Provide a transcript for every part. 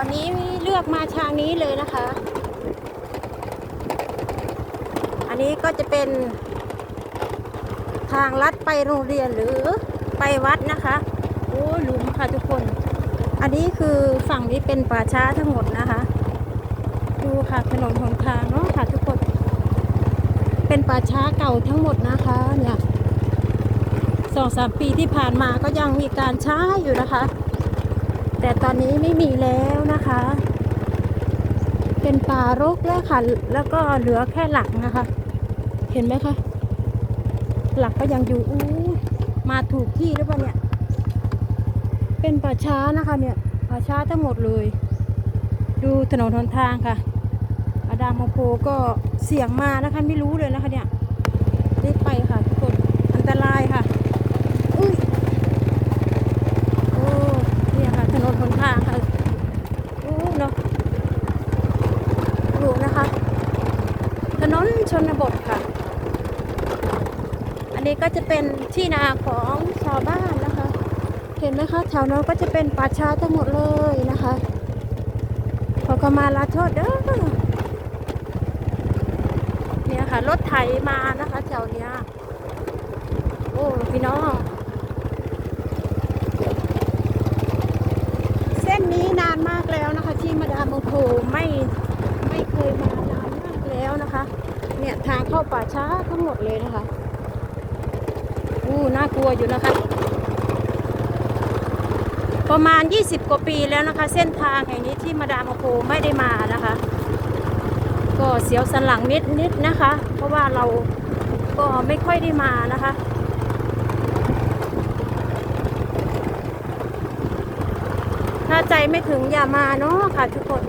วันนี้เลือกมาทางนี้เลยนะคะ อันนี้ก็จะเป็นทางลัดไปโรงเรียนหรือไปวัดนะคะ โอ้หลุมค่ะทุกคน อันนี้คือฝั่งนี้เป็นป่าช้าทั้งหมดนะคะ ดูค่ะถนนหนทางเนาะค่ะทุกคน เป็นป่าช้าเก่าทั้งหมดนะคะเนี่ยสองสามปีที่ผ่านมาก็ยังมีการใช้อยู่นะคะ แต่ตอนนี้ไม่มีแล้วนะคะ เป็นป่ารกแล้วค่ะ แล้วก็เหลือแค่หลักนะคะ เห็นไหมคะ หลักก็ยังอยู่อู้มาถูกที่หรือเปล่าเนี่ย เป็นป่าช้านะคะเนี่ยป่าช้าทั้งหมดเลย ดูถนนหนทางค่ะ อาดามโมโพก็เสี่ยงมานะคะ ไม่รู้เลยนะคะเนี่ยรีบไปค่ะทุกคน อันตรายค่ะ อุ้ย โอ้เนี่ยค่ะถนนหนทางค่ะโอ้เนาะดูนะคะ ถนนชนบทค่ะ อันนี้ ก็จะเป็นที่นาของชาวบ้านนะคะ เห็นไหมคะแถวนั้นก็จะเป็นป่าช้าทั้งหมดเลยนะคะขอขมาลาโทษเด้อเนี่ยค่ะรถไถมานะคะแถวเนี้ยโอ้พี่น้องเส้นนี้นานมากแล้วนะคะ ที่มาดามโมโพไม่ไม่เคยมานานมากแล้วนะคะ เนี่ยทางเข้าป่าช้าทั้งหมดเลยนะคะ อู้น่ากลัวอยู่นะคะ ประมาณ 20 กว่าปีแล้วนะคะ เส้นทางแห่งนี้ที่มาดามโมโพไม่ได้มานะคะ ก็เสียวสันหลังนิดนิดนะคะ เพราะว่าเราก็ไม่ค่อยได้มานะคะถ้าใจไม่ถึงอย่ามาเนาะค่ะทุกคน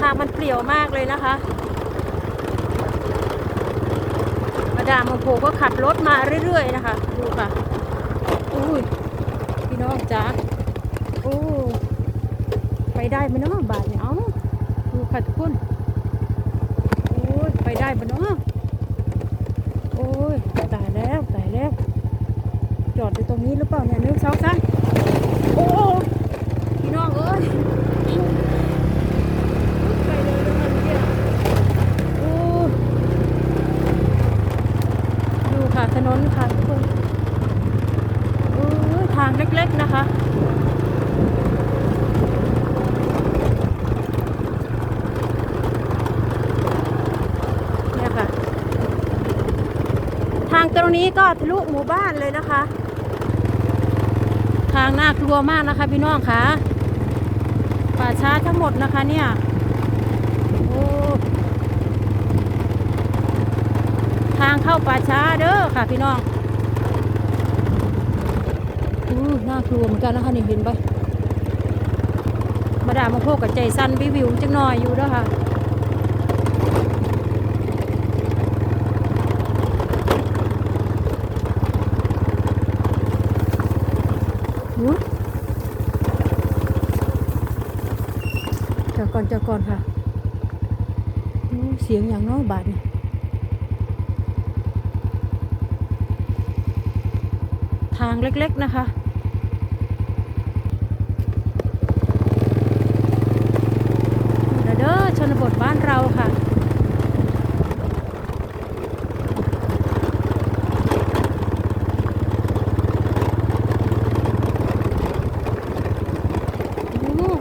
ทางมันเปลี่ยวมากเลยนะคะ มา ดามโมโพก็ขับรถมาเรื่อย ๆ นะคะ ดูค่ะอุ้ยพี่น้องจ๋าโอ้ไปได้ไหมเนาะบาทเนี่ยเอาดูค่ะทุกคนโอ้ยไปได้ปะเนาะโอ้ยตายแล้วตายแล้ว จอดอยู่ตรงนี้หรือเปล่าเนี่ยนึกเช้าซะโอ้พี่น้องเอ้ยไปเลยแล้วมันเนี่ยโอ้ดู ค่ะ ถนนค่ะทุกคนทางเล็กๆนะคะเนี่ยค่ะ ทางตรงนี้ก็ทะลุหมู่บ้านเลยนะคะ ทางน่ากลัวมากนะคะพี่น้องค่ะป่าช้าทั้งหมดนะคะเนี่ย โอ้ ทางเข้าป่าช้าเด้อค่ะพี่น้องอู้น่ากลัวเหมือนกันนะคะนี่เห็นปะมาดามมาโพกกับใจสั้นวิววิวจังหน่อยอยู่เด้อค่ะหูเจาก่อนเจาก่อนค่ะ เสียงอย่างน้อยบาทนี่างเล็กๆนะคะ เด้อชนบทบ้านเราค่ะ อู้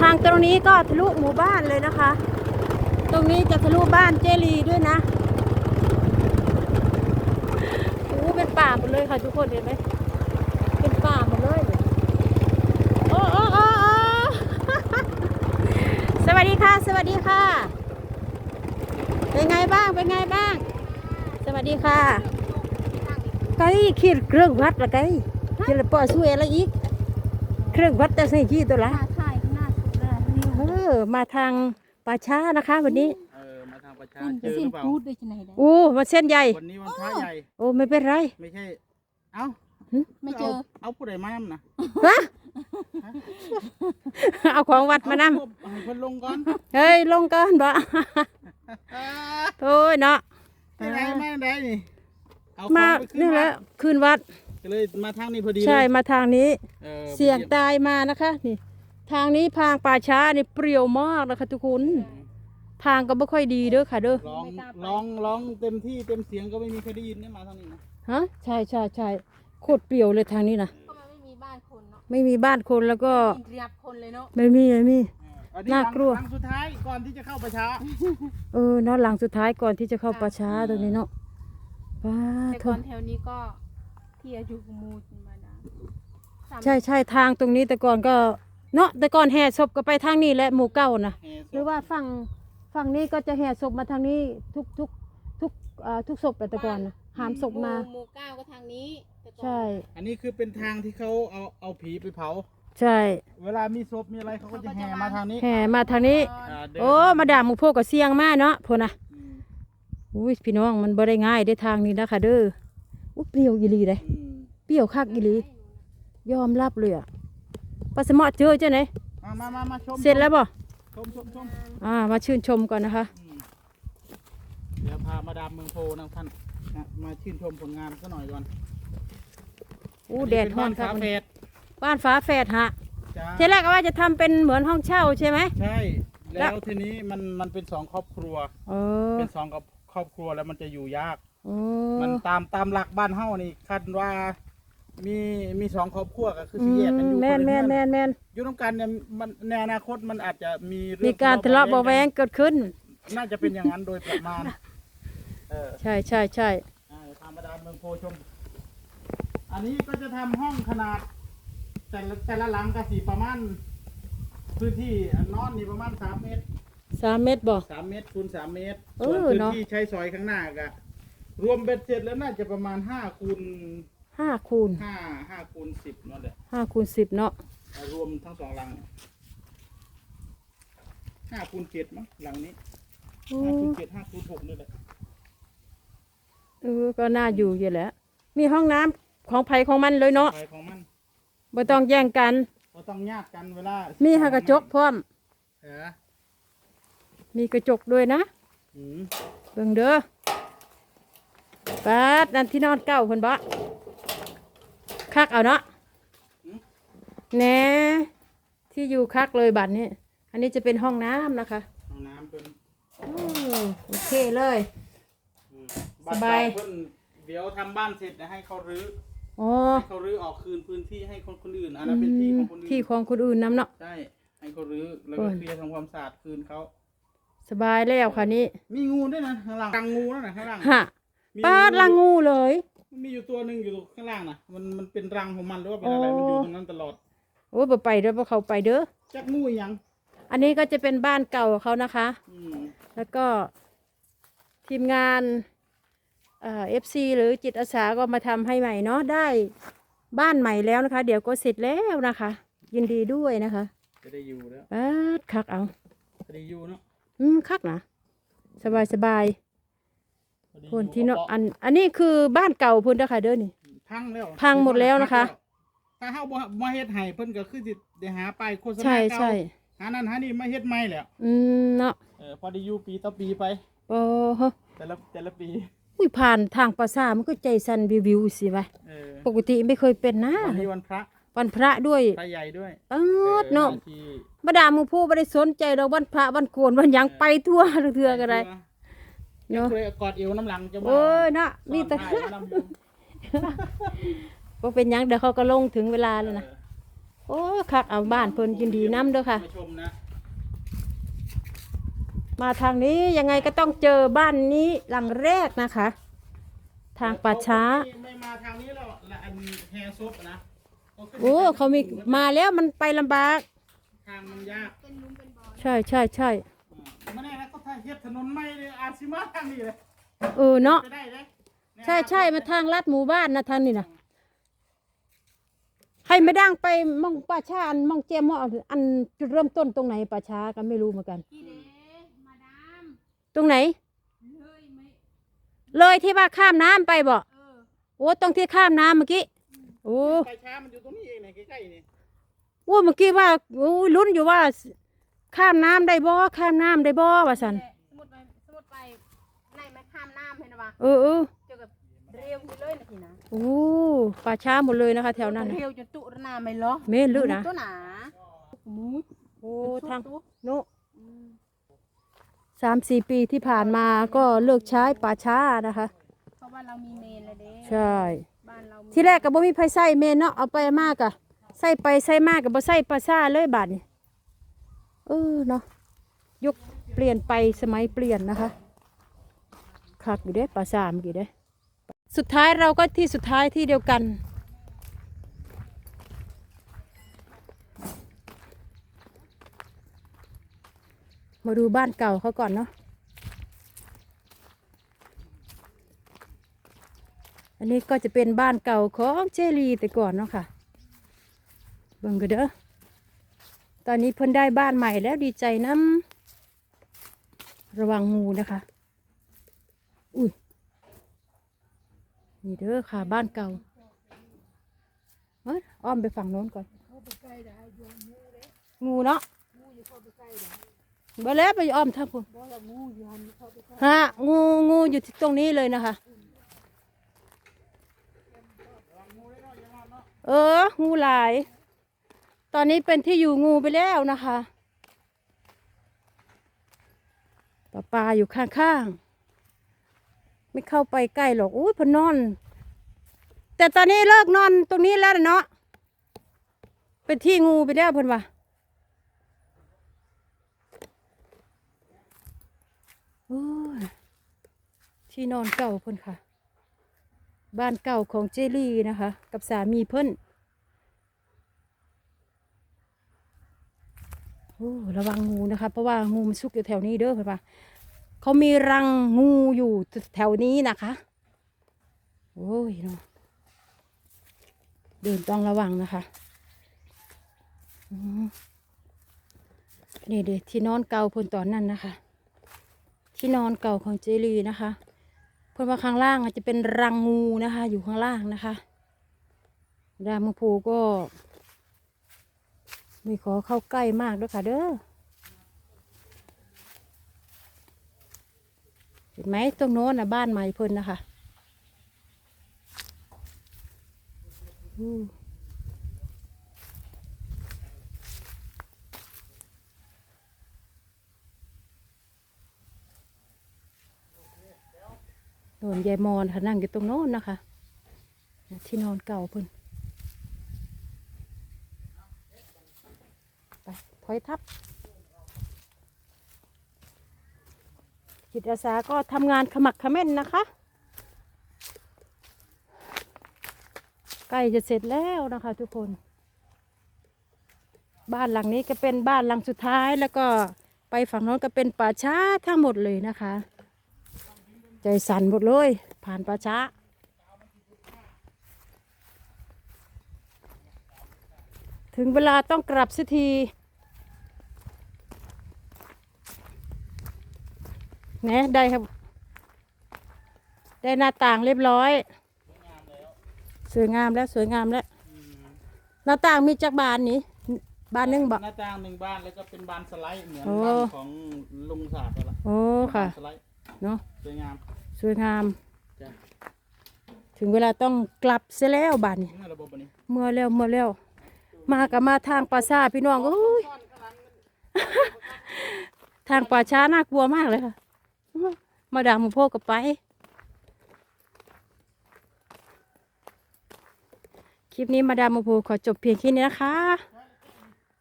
ทาง ตรงนี้ก็ทะลุหมู่บ้านเลยนะคะ ตรงนี้จะทะลุบ้านเจลีด้วยนะโอ้เป็นป่าหมดเลยค่ะทุกคนเห็นไหมเป็นป่าหมดเลยโอ้โอ้โอ้โอ้สวัสดีค่ะ สวัสดีค่ะ เป็นไงบ้าง เป็นไงบ้าง สวัสดีค่ะไก่ขีดเครื่องวัดละไก่จะละปอช่วยอะไรอีก เครื่องวัดจะใส่ขี้ตัวละ ออ มาทางป่าช้านะคะ วันนี้ เออมาทางประชามันเจอหสิ้รืนอเปล่าพูดด้วยจังไหนได้โอ้มาเส้นใหญ่ วันนี้วันพระใหญ่ โอ้ไม่เป็นไร ไม่ใช่ เอ้าไม่เจอเอาผู้ใดมานำนะฮะ เอาของวัดมานำให้เพิ่นลงก่อนเฮ้ย ลงก่อนบ่ไปโอ้ยเนาะไปไหนมาไหนนี่เอามาของไปขึ้นี่แหละคืนวัด ก็เลยมาทางนี้พอดีเลยใช่มาทางนี้ ออเสี่ยงตายมานะคะ นี่ ทางนี้พางป่าช้านี่เปรี้ยวมากนะคะทุกคนทางก็ไม่ค่อยดีเด้อค่ะเด้อร้องร้องร้องเต็มที่เต็มเสียงก็ไม่มีใครได้ยินเนี่ยมาทางนี้นะฮะใช่ใช่ใช่โคตรเปรี้ยวเลยทางนี้นะก็มันไม่มีบ้านคนเนาะไม่มีบ้านคนแล้วก็เรียบคนเลยเนาะไม่มีไม่มีเอออันนี้น่ากลัวครั้งสุดท้ายก่อนที่จะเข้าประชาเออเนาะหลังสุดท้ายก่อนที่จะเข้าป่าช้าตรงนี้เนาะว้าแต่โทก่อนแถวนี้ก็ที่อายุกูมูจิมาดามสามใช่ใช่ทางตรงนี้แต่ก่อนก็ เนาะแต่ก่อนแห่ศพก็ไปทางนี้แหละหมู่เก้านะแห่ศพหรือว่าฝั่งฝั่งนี้ก็จะแห่ศพมาทางนี้ทุกทุกทุกอ่าทุกศพแต่ก่อนนะหามศพมาหหมู่เก้าก็ทางนี้แต่ก่อนใช่ อันนี้คือเป็นทางที่เขาเอาเอาผีไปเผา ใช่เวลามีศพมีอะไรเขาก็จะแห่มาทางนี้แห่มาทางนี้อ่าเดินโอ้มาดามหมู่พวกก็เสียงมากเนาะพูนะอืมอุ้ยพี่น้องมันบ่ได้ง่ายได้ทางนี้นะคะเด้ออุ้ยเปรี้ยวอีหลีเลยอืมเปรี้ยวคักอีหลียอมรับเลยอะ ปลาสมอเจอเจ้าไหนมามามามาชมเสร็จแล้วบ่ชมชมชมอ่ามาชื่นชมก่อนนะคะอืมเดี๋ยวพามาดามเมืองโพนะท่านนะมาชื่นชมผลงานซะหน่อยก่อนอู้แดดเป็นร้อบ้านนครัคาบเฟ่บ้านฟ้าแฝดฮะจ้าทีแรกก็ว่าจะทำเป็นเหมือนห้องเช่าใช่ไหมใช่ แล้แล้ววทีนี้มันมันเป็นสองครอบครัวเออเป็นสองกับครอบครัวแล้วมันจะอยู่ยากโอ้มันตามตามหลักบ้านเฮานี่คาดว่า มีมีสองครอบครัวก็คืออืสิแยกกันอยู่มแม่นคละแม่นเรืแม่อนแม่นอยู่น้ำกันเนี่ยมันในอนาคตมันอาจจะมีเองมีการทะเลาะเบาะแวงเกิดขึ้น น่าจะเป็นอย่างนั้นโดยประมาณ เออ ใช่ใช่ใช่อ่าธรรมดาเมืองโพชม อันนี้ก็จะทำห้องขนาด แต่ละแต่ละหลังก็สีประมาณ พื้นที่นอนนี่ประมาณสามเมตรสามเมตรบ่ สามเมตรคูณสามเมตรเอส่วนอพื้นเนอะ ที่ใช้สอยข้างหน้าก็รวมเบ็ดเสร็จแล้วน่าจะประมาณห้าคูณ ห้าคูณห้าห้าคูณสิบนั่นแหละห้าคูณสิบเนาะรวมทั้งสองหลังเนี่ยห้าคูณเจ็ดมั้งหลังนี้โอ้ห้าคูณเจ็ดห้าคูณหกนี่แหละเออก็น่าอยู่อยู่แหล้วมีห้องน้ำของไผของมันเลยเนาะไปของมันบ่ต้องแย่งกัน ก็ต้องญาติกันเวลามีมีหากระจกพร้อม เออมีกระจกด้วยนะ อืม เบิ่งเด้อปาดนั่นที่นอนเก่าคนบ่ คักเอาเนาะแหน่ที่อยู่คักเลยบัดนี้ อันนี้จะเป็นห้องน้ำนะคะห้องน้ำเป็นอืมโอเคเลย อืมสบายนเก่เพิ่นเดี๋ยวทำบ้านเสร็จจะให้เขารื้ออ๋อให้เขารื้อออกคืนพื้นที่ให้คนคนอื่นอันนั้นเป็นที่ของคนอื่นที่ของคนอื่นน้ำเนาะ ใช่ให้เขารื้อแล้วโอ้ก็ยเคลียร์ทำความสะอาดคืนเขาสบายแล้วค่ะนี้มีงูด้วยนะข้างล่างรังงูนั่นนะข้างล่างฮะมีปาดละงูเลย มันมีอยู่ตัวหนึ่งอยู่ข้างล่างนะมันมันเป็นรังของมันหรือว่าเป็นอะไรอ๋อมันอยู่ตรงนั้นตลอดโอ้ยบ่ไปเด้อบ่เข้าไปเด้อจักงูอีหยัง อันนี้ก็จะเป็นบ้านเก่าเขานะคะ อืมแล้วก็ทีมงานเอ่อฟซีหรือจิตอาสาก็มาทำให้ใหม่เนาะได้บ้านใหม่แล้วนะคะ เดี๋ยวก็เสร็จแล้วนะคะ ยินดีด้วยนะคะจะได้อยู่แล้วปาดคักเอาจะได้อยู่เนาะอืมคักนะสบายสบายจะได้อยู่ พุ่นที่เนาะเอาอันอันนี้คือบ้านเก่าพุ่นนะคะเด้อนี่ พังแล้วพังหมดแล้วนะคะ ถ้าเฮาบ่บ่เฮ็ดให้เพิ่นก็คือสิได้หาป้ายโฆษณาใช่เก่าใช่หานั่นหานี่มาเฮ็ดใหม่แล้วอืมเนาะเออพอได้อยู่ปีต่อปีไป โอ้โหแต่ละแต่ละปี อุ้ยผ่านทางภาษามันก็ใจสั่นวิววิวสิวะเออปกติไม่เคยเป็นนะวันนี้วันพระวันพระด้วยพระใหญ่ด้วยเออเนาะบงทีบดาหมูผู้ไม่ได้สนใจดอกวันพระวันโกนวันหยังไปทั่วเทือกันไร เนาะเนาะเคยกอดเอวน้ำหลังจะมาโอ้ยเนาะมีแต่สอนให้น้ำอยู่ว่าเป็นหยังเดี๋ยวเขาก็ลงถึงเวลาแล้วนะโอ้คักเอาบ้านเพิ่นยินดีน้ำเด้อค่ะ มาชมนะมาทางนี้ยังไงก็ต้องเจอบ้านนี้หลังแรกนะคะ ทางป่าช้า ไม่ไม่มาทางนี้แล้วละอันแฮซบนะก็ขึ้นโอ้เขามีมาแล้วมันไปลำบาก ทางมันยากเป็นหลุมเป็นบ่อใช่ใช่ใช่ เฮ็ดถนนใหม่เลยอาจสิมาทางนี้เลยเออเนาะไปได้เลยใช่ใช่มาทางลัดหมู่บ้านนะทางนี้นะให้ไม่ดังไปมองป่าช้าอันมองเจมออันจุดเริ่มต้นตรงไหนป่าช้าก็ไม่รู้เหมือนกัน พี่เด้มาดามตรงไหน เลยไหมเลยที่ว่าข้ามน้ำไปบ่เออโอ้ตรงที่ข้ามน้ำเมื่อกี้โอ้ไปช้ามันอยู่ตรงนี้เองเนี่ยใกล้ๆนี่โอ้เมื่อกี้ว่าโอ้ยลุ้นอยู่ว่า ข้ามน้ำได้บ่ข้ามน้ำได้บ่ว่าสันสมมติไปสมมติไป ในมันข้าม น้ำเห็นปะเออเออเจอกับเรียวอยู่เลยนะทีนะโอ้ป่าช้าหมดเลยนะคะ แถวนั้นน่ะเรียวจนตุระนาไม่ล้อเม่นลึกนะตัวหนามูดโอ้ทางโนสามสี่ปีที่ผ่านมาก็เลิกใช้ป่าช้านะคะ เพราะว่าเรามีเมนแล้วเด้ใช่ บ้านเรามีที่แรกก็บ่มีไผใส่เมนเนาะเอาไปมากอะใส่ไปใส่มากก็บ่ใส่ป่าช้าเลยบาดนี้เออเนาะยุคเปลี่ยนไปสมัยเปลี่ยนนะคะ คักอยู่เด้ป่าช้ามอกี้เด้สุดท้ายเราก็ที่สุดท้ายที่เดียวกัน มาดูบ้านเก่าเขาก่อนเนาะอันนี้ก็จะเป็นบ้านเก่าของเจลีแต่ก่อนเนาะค่ะเบิ่งกันเด้อตอนนี้เพิ่นได้บ้านใหม่แล้วดีใจน้ำระวังงูนะคะ อุ้ย นี่เด้อค่ะบ้านเก่าเอ้ยอ้อมไปฝั่งโน้นก่อน งูเนาะบ่แล้วไปอ้อมทางพุ่นฮะงูงูอยู่ที่ตรงนี้เลยนะคะ เออ งูหลาย ตอนนี้เป็นที่อยู่งูไปแล้วนะคะปลาปลาอยู่ข้างๆ ไม่เข้าไปใกล้หรอกอุ้ยพนนอน แต่ตอนนี้เลิกนอนตรงนี้แล้วเนาะเป็นที่งูไปแล้วเพิ่นว่าที่นอนเก่าเพิ่นค่ะ บ้านเก่าของเจลี่นะคะ กับสามีเพิ่นโอ้ระวังงูนะคะ เพราะว่างูมันซุกอยู่แถวนี้เด้อเพิ่นว่า เขามีรังงูอยู่แถวนี้นะคะ โอ้ยเนาะเดินต้องระวังนะคะนี่เด็ที่นอนเก่าเพิ่นตอนนั้นนะคะ ที่นอนเก่าของเจลี่นะคะ เพื่อนว่าข้างล่างอาจจะเป็นรังงูนะคะ อยู่ข้างล่างนะคะดามพูก็ ไม่ขอเข้าใกล้มากด้วยค่ะเด้อ เห็นไหมตรงโน้นนะบ้านใหม่เพิ่นนะคะโดนยายมอนค่ะนั่งอยู่ตรงโน้นนะคะ ที่นอนเก่าเพิ่นไปถอยทับ จิตอาสาก็ทำงานขมักเขม้นนะคะ ใกล้จะเสร็จแล้วนะคะทุกคน บ้านหลังนี้ก็เป็นบ้านหลังสุดท้ายแล้วก็ไปฝั่งโน้นก็เป็นป่าช้าทั้งหมดเลยนะคะ ใจสั่นหมดเลย ผ่านป่าช้าถึงเวลาต้องกลับสักทีแห นะได้ครับ ได้หน้าต่างเรียบร้อย สวยงามแล้วสวยงามแล้ว หน้าต่างมีจักบานนี้บานหนึงบอกหน้าต่างหนึ่งบ้านแล้วก็เป็นบานสไลด์เหมือนโอ้บ้านของลุงศาสตร์นั่นแหละโอ้ค่ะบานสไลด์เนาะสวยงาม สวยงาม จ้ะ ถึงเวลาต้องกลับเสียแล้วบานนี้ นี่ระบบอันนี้เมื่อแล้วเมื่อแล้ว มากับมาทางป่าซาพี่น้องโอ้ย ทางป่าช้าน่ากลัวมากเลยค่ะ มาดามหมูโพกกับไป คลิปนี้มาดามหมูโพขอจบเพียงแค่นี้นะคะ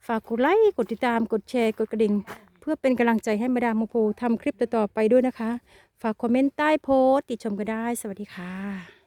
ฝากกดไลค์ กดติดตาม กดแชร์ กดกระดิ่ง เพื่อเป็นกำลังใจให้มาดามหมูโพทำคลิปต่อๆไปด้วยนะคะ ฝากคอมเมนต์ใต้โพสต์ติชมก็ได้ สวัสดีค่ะ